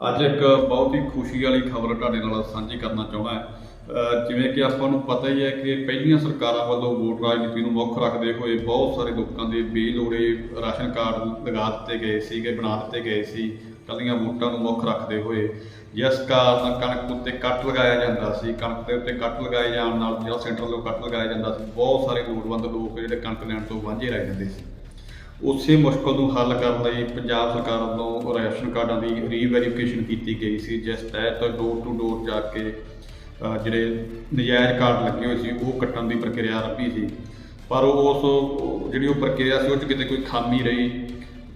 ਅੱਜ ਇੱਕ ਬਹੁਤ ਹੀ ਖੁਸ਼ੀ ਵਾਲੀ ਖਬਰ ਤੁਹਾਡੇ ਨਾਲ ਸਾਂਝੀ ਕਰਨਾ ਚਾਹੁੰਦਾ ਜਿਵੇਂ ਕਿ ਆਪਾਂ ਨੂੰ ਪਤਾ ਹੀ ਹੈ ਕਿ ਪਹਿਲੀਆਂ ਸਰਕਾਰਾਂ ਵੱਲੋਂ ਵੋਟ ਰਾਜਨੀਤੀ ਨੂੰ ਮੁੱਖ ਰੱਖਦੇ ਹੋਏ ਬਹੁਤ ਸਾਰੇ ਲੋਕਾਂ ਦੇ ਬੇਲੋੜੇ ਰਾਸ਼ਨ ਕਾਰਡ ਲਗਾ ਦਿੱਤੇ ਗਏ ਸੀਗੇ, ਬਣਾ ਦਿੱਤੇ ਗਏ ਸੀ। ਕੱਲੀਆਂ ਵੋਟਾਂ ਨੂੰ ਮੁੱਖ ਰੱਖਦੇ ਹੋਏ ਜਿਸ ਕਾਰਨ ਕਣਕ ਉੱਤੇ ਕੱਟ ਲਗਾਇਆ ਜਾਂਦਾ ਸੀ। ਕਣਕ ਦੇ ਉੱਤੇ ਕੱਟ ਲਗਾਏ ਜਾਣ ਨਾਲ ਜਿਹੜਾ ਸੈਂਟਰ ਵੱਲੋਂ ਕੱਟ ਲਗਾਇਆ ਜਾਂਦਾ ਸੀ। ਬਹੁਤ ਸਾਰੇ ਲੋੜਵੰਦ ਲੋਕ ਜਿਹੜੇ ਕਣਕ ਲੈਣ ਤੋਂ ਵਾਂਝੇ ਰਹਿ ਜਾਂਦੇ ਸੀ। ਉਸੇ ਮੁਸ਼ਕਲ ਨੂੰ ਹੱਲ ਕਰਨ ਲਈ ਪੰਜਾਬ ਸਰਕਾਰ ਵੱਲੋਂ ਰਾਸ਼ਨ ਕਾਰਡਾਂ ਦੀ ਰੀਵੈਰੀਫਿਕੇਸ਼ਨ ਕੀਤੀ ਗਈ ਸੀ, ਜਿਸ ਤਹਿਤ ਡੋਰ ਟੂ ਡੋਰ ਜਾ ਕੇ ਜਿਹੜੇ ਨਜਾਇਜ਼ ਕਾਰਡ ਲੱਗੇ ਹੋਏ ਸੀ, ਉਹ ਕੱਟਣ ਦੀ ਪ੍ਰਕਿਰਿਆ ਆਰੰਭੀ ਸੀ। ਪਰ ਉਸ ਉਹ ਜਿਹੜੀ ਉਹ ਪ੍ਰਕਿਰਿਆ ਸੀ, ਉਹ 'ਚ ਕਿਤੇ ਕੋਈ ਖਾਮੀ ਰਹੀ,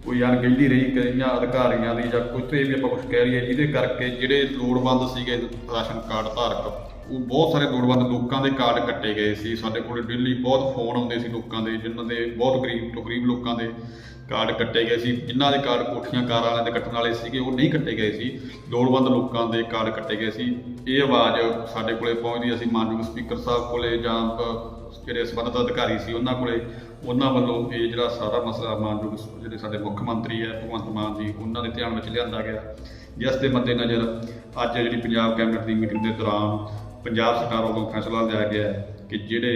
ਕੋਈ ਅਣਗਹਿਲੀ ਰਹੀ ਕਈਆਂ ਅਧਿਕਾਰੀਆਂ ਦੀ ਜਾਂ ਕੋਈ ਤੇ ਵੀ ਆਪਾਂ ਕੁਝ ਕਹਿ ਲਈਏ, ਜਿਹਦੇ ਕਰਕੇ ਜਿਹੜੇ ਲੋੜਵੰਦ ਸੀਗੇ ਰਾਸ਼ਨ ਕਾਰਡ ਧਾਰਕ ਉਹ ਬਹੁਤ ਸਾਰੇ ਲੋੜਵੰਦ ਲੋਕਾਂ ਦੇ ਕਾਰਡ ਕੱਟੇ ਗਏ ਸੀ। ਸਾਡੇ ਕੋਲ ਡੇਲੀ ਬਹੁਤ ਫੋਨ ਆਉਂਦੇ ਸੀ ਲੋਕਾਂ ਦੇ, ਜਿਨ੍ਹਾਂ ਦੇ ਬਹੁਤ ਗਰੀਬ ਤੋਂ ਗਰੀਬ ਲੋਕਾਂ ਦੇ ਕਾਰਡ ਕੱਟੇ ਗਏ ਸੀ। ਜਿਨ੍ਹਾਂ ਦੇ ਕਾਰਡ ਕੋਠੀਆਂ ਕਾਰ ਵਾਲਿਆਂ ਦੇ ਕੱਟਣ ਵਾਲੇ ਸੀਗੇ, ਉਹ ਨਹੀਂ ਕੱਟੇ ਗਏ ਸੀ। ਲੋੜਵੰਦ ਲੋਕਾਂ ਦੇ ਕਾਰਡ ਕੱਟੇ ਗਏ ਸੀ। ਇਹ ਆਵਾਜ਼ ਸਾਡੇ ਕੋਲੇ ਪਹੁੰਚਦੀ, ਅਸੀਂ ਮਾਨਯੋਗ ਸਪੀਕਰ ਸਾਹਿਬ ਕੋਲੇ ਜਾਂ ਜਿਹੜੇ ਸੰਬੰਧਿਤ ਅਧਿਕਾਰੀ ਸੀ, ਉਹਨਾਂ ਕੋਲੇ ਉਹਨਾਂ ਵੱਲੋਂ ਇਹ ਜਿਹੜਾ ਸਾਰਾ ਮਸਲਾ ਮਾਨਯੋਗ ਜਿਹੜੇ ਸਾਡੇ ਮੁੱਖ ਮੰਤਰੀ ਹੈ, ਭਗਵੰਤ ਮਾਨ ਜੀ, ਉਹਨਾਂ ਦੇ ਧਿਆਨ ਵਿੱਚ ਲਿਆਂਦਾ ਗਿਆ। ਜਿਸ ਦੇ ਮੱਦੇਨਜ਼ਰ ਅੱਜ ਜਿਹੜੀ ਪੰਜਾਬ ਕੈਬਨਿਟ ਦੀ ਮੀਟਿੰਗ ਦੇ ਦੌਰਾਨ ਪੰਜਾਬ ਸਰਕਾਰ ਵੱਲੋਂ ਫੈਸਲਾ ਲਿਆ ਗਿਆ ਕਿ ਜਿਹੜੇ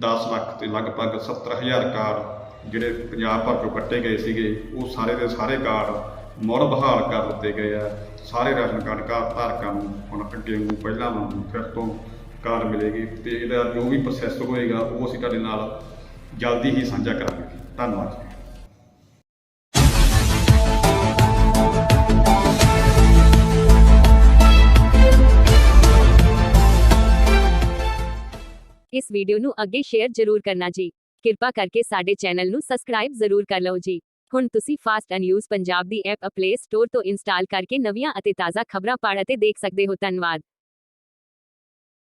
10 ਲੱਖ ਤੇ ਲਗਭਗ 70000 ਕਾਰਡ ਜਿਹੜੇ ਪੰਜਾਬ ਭਰ ਚੋਂ ਕੱਟੇ ਗਏ ਸੀਗੇ, ਉਹ ਸਾਰੇ ਦੇ ਸਾਰੇ ਕਾਰਡ ਮੁੜ ਬਹਾਲ ਕਰ ਦਿੱਤੇ ਗਏ ਆ। ਸਾਰੇ ਰਾਸ਼ਨ ਕਾਰਡ ਕਾਰਡ ਧਾਰਕਾਂ ਨੂੰ ਹੁਣ ਅੱਗੇ ਨੂੰ ਪਹਿਲਾਂ ਵਾਂਗੂ ਫਿਰ ਤੋਂ ਕਾਰਡ ਮਿਲੇਗੀ ਤੇ ਇਹਦਾ ਜੋ ਵੀ ਪ੍ਰੋਸੈਸ ਹੋਏਗਾ, ਉਹ ਅਸੀਂ ਤੁਹਾਡੇ ਨਾਲ ਜਲਦੀ ਹੀ ਸਾਂਝਾ ਕਰਾਂਗੇ ਧੰਨਵਾਦ ਜੀ ਇਸ ਵੀਡੀਓ ਨੂੰ ਅੱਗੇ ਸ਼ੇਅਰ ਜ਼ਰੂਰ ਕਰਨਾ ਜੀ ਕਿਰਪਾ ਕਰਕੇ ਸਾਡੇ ਚੈਨਲ ਨੂੰ ਸਬਸਕ੍ਰਾਈਬ ਜ਼ਰੂਰ ਕਰ ਲਓ ਜੀ ਹੁਣ ਤੁਸੀਂ ਫਾਸਟ ਐਂਡ ਨਿਊਜ਼ ਪੰਜਾਬ ਦੀ ਐਪ ਪਲੇ ਸਟੋਰ ਤੋਂ ਇੰਸਟਾਲ ਕਰਕੇ ਨਵੀਆਂ ਅਤੇ ਤਾਜ਼ਾ ਖਬਰਾਂ ਪੜ੍ਹ ਅਤੇ ਦੇਖ ਸਕਦੇ ਹੋ ਧੰਨਵਾਦ